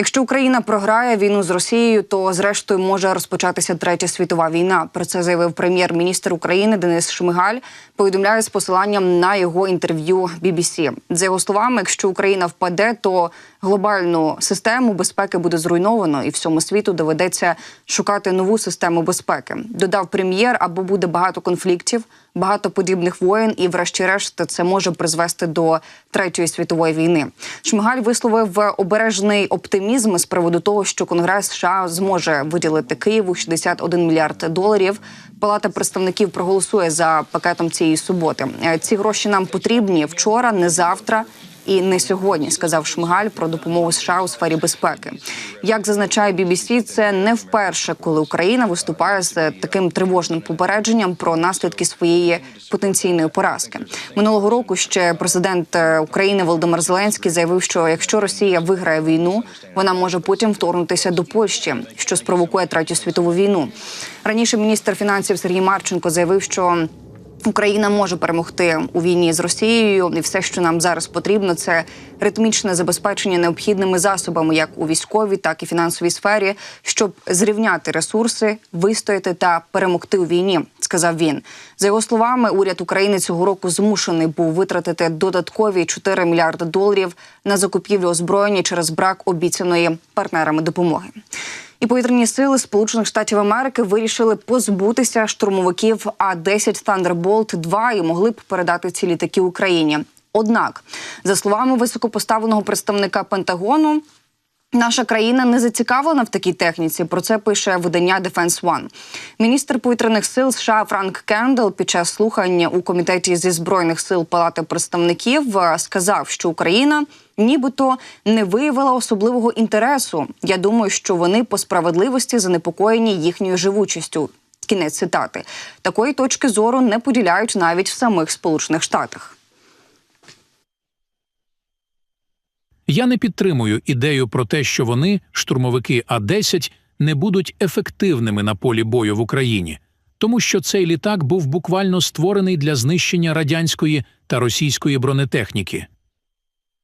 Якщо Україна програє війну з Росією, то зрештою може розпочатися третя світова війна. Про це заявив прем'єр-міністр України Денис Шмигаль. Повідомляє з посиланням на його інтерв'ю BBC. За його словами, якщо Україна впаде, то глобальну систему безпеки буде зруйновано, і всьому світу доведеться шукати нову систему безпеки. Додав прем'єр, або буде багато конфліктів, багато подібних воєн, і, врешті-решт, це може призвести до третьої світової війни. Шмигаль висловив обережний оптимізм з приводу того, що Конгрес США зможе виділити Києву 61 мільярд доларів. Палата представників проголосує за пакетом цієї суботи. Ці гроші нам потрібні вчора, не завтра. І не сьогодні сказав Шмигаль про допомогу США у сфері безпеки. Як зазначає BBC, це не вперше, коли Україна виступає з таким тривожним попередженням про наслідки своєї потенційної поразки. Минулого року ще президент е, України Володимир Зеленський заявив, що якщо Росія виграє війну, вона може потім вторгнутися до Польщі, що спровокує третю світову війну. Раніше міністр фінансів Сергій Марченко заявив, що Україна може перемогти у війні з Росією, і все, що нам зараз потрібно, це ритмічне забезпечення необхідними засобами, як у військовій, так і фінансовій сфері, щоб зрівняти ресурси, вистояти та перемогти у війні. Сказав він. За його словами, уряд України цього року змушений був витратити додаткові 4 мільярди доларів на закупівлю озброєння через брак обіцяної партнерами допомоги. І повітряні сили Сполучених Штатів Америки вирішили позбутися штурмовиків А-10 Thunderbolt 2 і могли б передати ці літаки Україні. Однак, за словами високопоставленого представника Пентагону. Наша країна не зацікавлена в такій техніці. Про це пише видання Defense One. Міністр повітряних сил США Франк Кендел під час слухання у комітеті зі збройних сил Палати представників е, сказав, що Україна нібито не виявила особливого інтересу. Я думаю, що вони по справедливості занепокоєні їхньою живучістю. Кінець цитати такої точки зору не поділяють навіть в самих Сполучених Штатах. Я не підтримую ідею про те, що вони, штурмовики А-10, не будуть ефективними на полі бою в Україні, тому що цей літак був буквально створений для знищення радянської та російської бронетехніки.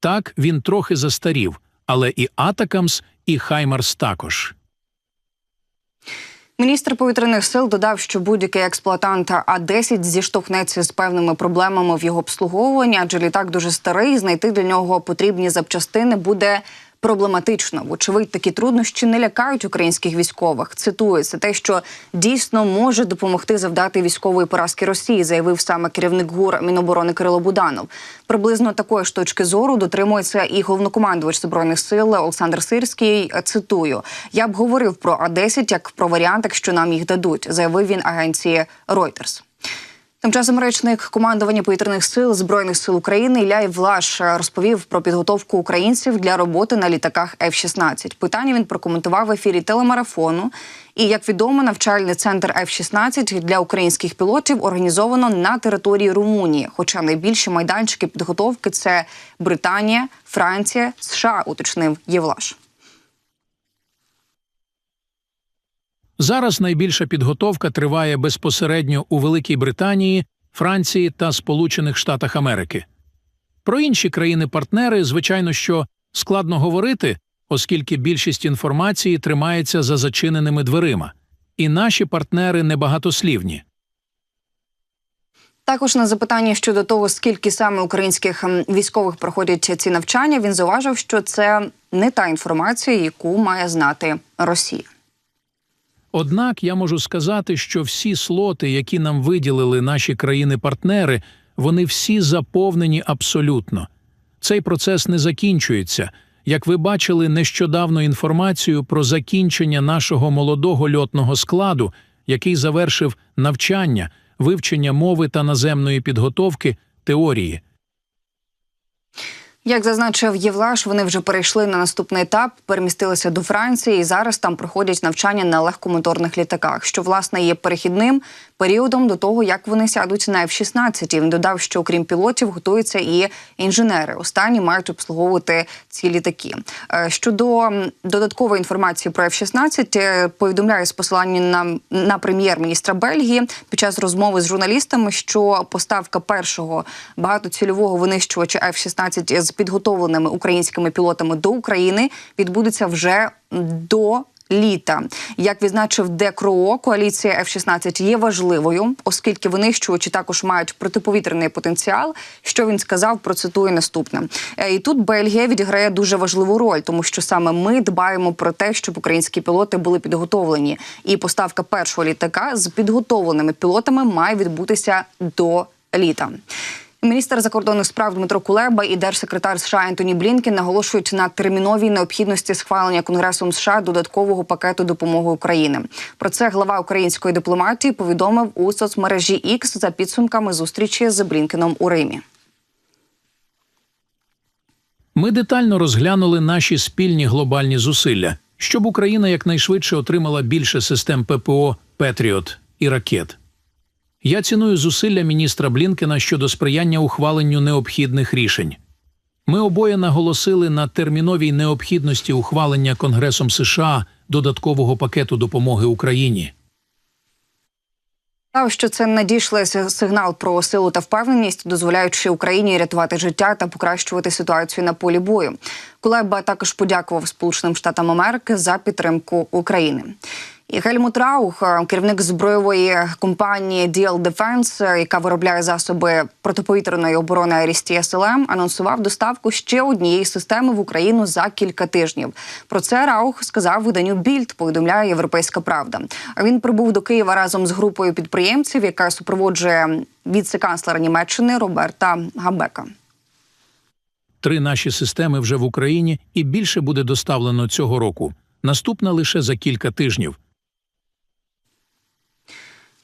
Так, він трохи застарів, але і Атакамс, і Хаймарс також. Міністр повітряних сил додав, що будь-який експлуатант А-10 зіштовхнеться з певними проблемами в його обслуговуванні, адже літак дуже старий. Знайти для нього потрібні запчастини буде проблематично. Вочевидь, такі труднощі не лякають українських військових. Цитую, це те, що дійсно може допомогти завдати військової поразки Росії, заявив саме керівник ГУР Міноборони Кирило Буданов. Приблизно такої ж точки зору дотримується і головнокомандувач збройних сил Олександр Сирський. Цитую: я б говорив про А-10 як про варіант, якщо нам їх дадуть, заявив він агенції Reuters. Тим часом речник командування повітряних сил збройних сил України Ілля Влаш розповів про підготовку українців для роботи на літаках F-16. Питання він прокоментував в ефірі телемарафону. І як відомо, навчальний центр F-16 для українських пілотів організовано на території Румунії. Хоча найбільші майданчики підготовки це Британія, Франція, США, уточнив Євлаш. Зараз найбільша підготовка триває безпосередньо у Великій Британії, Франції та Сполучених Штатах Америки. Про інші країни-партнери, звичайно, що складно говорити, оскільки більшість інформації тримається за зачиненими дверима, і наші партнери небагатослівні. Також на запитання щодо того, скільки саме українських ем, військових проходять ці навчання, він зауважив, що це не та інформація, яку має знати Росія. Однак я можу сказати, що всі слоти, які нам виділили наші країни-партнери, вони всі заповнені абсолютно. Цей процес не закінчується. Як ви бачили нещодавно інформацію про закінчення нашого молодого льотного складу, який завершив навчання, вивчення мови та наземної підготовки, теорії. Як зазначив Євлаш, вони вже перейшли на наступний етап, перемістилися до Франції і зараз там проходять навчання на легкомоторних літаках, що власне є перехідним періодом до того, як вони сядуть на F-16. Він додав, що окрім пілотів готуються і інженери. Останні мають обслуговувати ці літаки. Е, Щодо додаткової інформації про F-16, е, повідомляє з посиланням на, на прем'єр-міністра Бельгії під час розмови з журналістами, що поставка першого багатоцільового винищувача F-16 з підготовленими українськими пілотами до України відбудеться вже до. Літа, як відзначив Декро, коаліція F-16 є важливою, оскільки винищувачі також мають протиповітряний потенціал. Що він сказав, процитую наступне. Е, І тут Бельгія відіграє дуже важливу роль, тому що саме ми дбаємо про те, щоб українські пілоти були підготовлені. І поставка першого літака з підготовленими пілотами має відбутися до літа. Міністр закордонних справ Дмитро Кулеба і держсекретар США Ентоні Блінкен наголошують на терміновій необхідності схвалення Конгресом США додаткового пакету допомоги Україні. Про це глава української дипломатії повідомив у соцмережі X за підсумками зустрічі з Блінкеном у Римі. Ми детально розглянули наші спільні глобальні зусилля, щоб Україна якнайшвидше отримала більше систем ППО Петріот і ракет. Я ціную зусилля міністра Блінкена щодо сприяння ухваленню необхідних рішень. Ми обоє наголосили на терміновій необхідності ухвалення Конгресом США додаткового пакету допомоги Україні. Що це надійшли сигнал про силу та впевненість, дозволяючи Україні рятувати життя та покращувати ситуацію на полі бою. Кулеба також подякував Сполученим Штатам Америки за підтримку України. І Гельмут Раух, е, керівник збройової компанії DL Defense, е, яка виробляє засоби протиповітряної оборони Арісті СЛМ, анонсував доставку ще однієї системи в Україну за кілька тижнів. Про це Раух сказав виданню Більд. Повідомляє Європейська Правда. А Він прибув до Києва разом з групою підприємців, яка супроводжує віце-канцлера Німеччини Роберта Габека. Три наші системи вже в Україні і більше буде доставлено цього року. Наступна лише за кілька тижнів.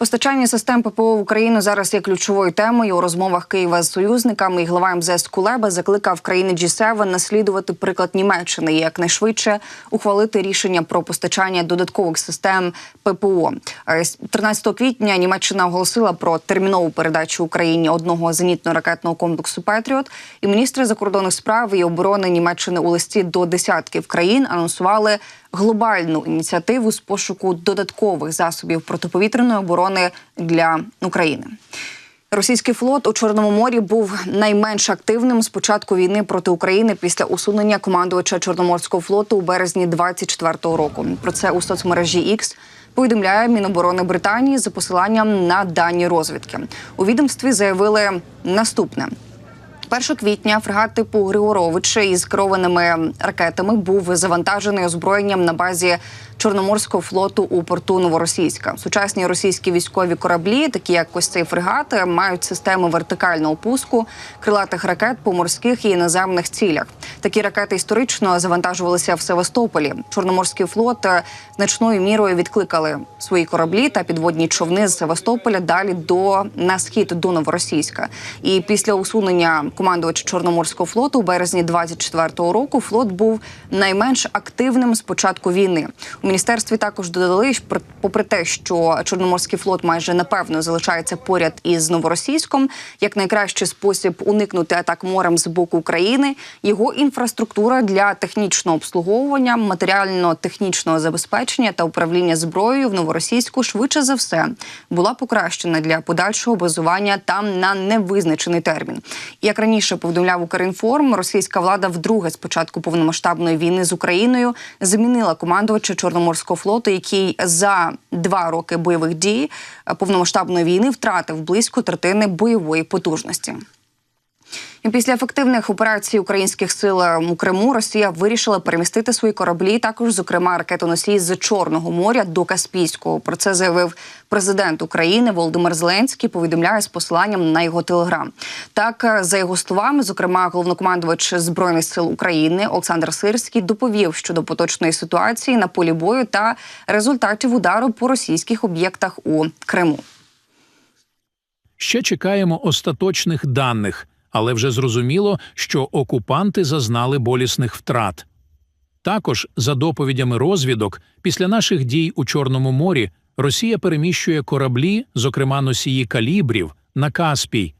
Постачання систем ППО в Україну зараз є ключовою темою у розмовах Києва з союзниками. І глава МЗС Кулеба закликав країни G7 наслідувати приклад Німеччини і якнайшвидше ухвалити рішення про постачання додаткових систем ППО. Е, 13 квітня Німеччина оголосила про термінову передачу Україні одного зенітно-ракетного комплексу Петріот. І міністри закордонних справ і оборони Німеччини у листі до десятків країн анонсували глобальну ініціативу з пошуку додаткових засобів протиповітряної оборони для України. Російський флот у Чорному морі був найменш активним з початку війни проти України після усунення командувача Чорноморського флоту у березні 24-го року. Про це у соцмережі X повідомляє Міноборони Британії за посиланням на дані розвідки. У відомстві заявили наступне. 1 квітня фрегат типу Григоровича із керованими ракетами був завантажений озброєнням на базі Чорноморського флоту у порту Новоросійська. Сучасні російські військові кораблі, такі як ось цей фрегат, мають системи вертикального пуску крилатих ракет по морських і наземних цілях. Такі ракети історично завантажувалися в Севастополі. Чорноморський флот е, значною мірою відкликали свої кораблі та підводні човни з Севастополя далі до на схід до Новоросійська. І після усунення командувача Чорноморського флоту у березні 24-го року флот був найменш активним з початку війни. У міністерстві також додали, попри те, що Чорноморський флот майже напевно залишається поряд із Новоросійськом, як найкращий спосіб уникнути атак морем з боку України, його інфраструктура для технічного обслуговування, матеріально-технічного забезпечення та управління зброєю в Новоросійську швидше за все була покращена для подальшого базування там на невизначений термін. Як раніше повідомляв Укрінформ, російська влада вдруге з початку повномасштабної війни з Україною замінила командувача Чорноморського флоту, який за два роки бойових дій е, повномасштабної війни втратив близько третини бойової потужності. І після ефективних операцій українських сил е, у Криму Росія вирішила перемістити свої кораблі, також зокрема ракетоносії з Чорного моря до Каспійського. Про це заявив президент України Володимир Зеленський. Повідомляє з посиланням на його телеграм. Так, е, за його словами, зокрема, головнокомандувач збройних сил України Олександр Сирський доповів щодо поточної ситуації на полі бою та результатів удару по російських об'єктах у Криму. Ще чекаємо остаточних даних, але вже зрозуміло, що окупанти зазнали болісних втрат. Також, за доповідями розвідок, після наших дій у Чорному морі Росія переміщує кораблі, зокрема носії калібрів, на Каспій.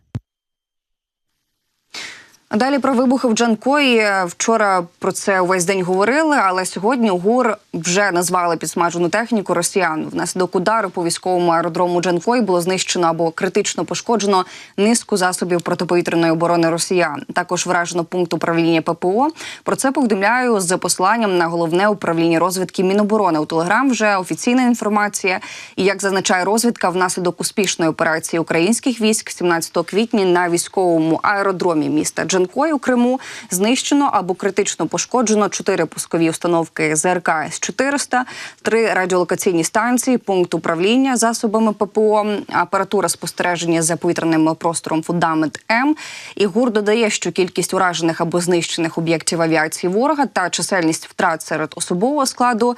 Далі про вибухи в Джанкої. Вчора про це увесь день говорили, але сьогодні ГУР вже назвали підсмажену техніку росіян. Внаслідок удару по військовому аеродрому Джанкої було знищено або критично пошкоджено низку засобів протиповітряної оборони росіян. Також вражено пункт управління ППО. Про це повідомляю з посиланням на головне управління розвідки Міноборони у Телеграм. Вже офіційна інформація. І як зазначає розвідка, внаслідок успішної операції українських військ 17 квітня на військовому аеродромі міста Джанкой у Криму знищено або критично пошкоджено чотири пускові установки ЗРК С-400, три радіолокаційні станції, пункт управління засобами ППО, апаратура спостереження за повітряним простором Фундамент М. І ГУР додає, що кількість уражених або знищених об'єктів авіації ворога та чисельність втрат серед особового складу.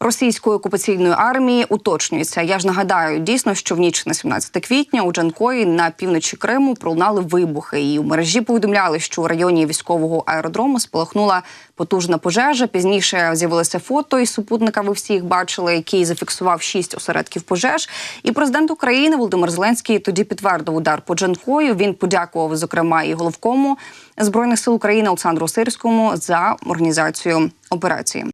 Російської окупаційної армії уточнюється. Я ж нагадаю, дійсно, що в ніч на 17 квітня у Джанкої на півночі Криму пролунали вибухи. І у мережі повідомляли, що у районі військового аеродрому спалахнула потужна пожежа. Пізніше з'явилося фото із супутника. Ви всі їх бачили, який зафіксував шість осередків пожеж. І президент України Володимир Зеленський тоді підтвердив удар по Джанкою. Він подякував зокрема і головкому збройних сил України Олександру Сирському за організацію операції.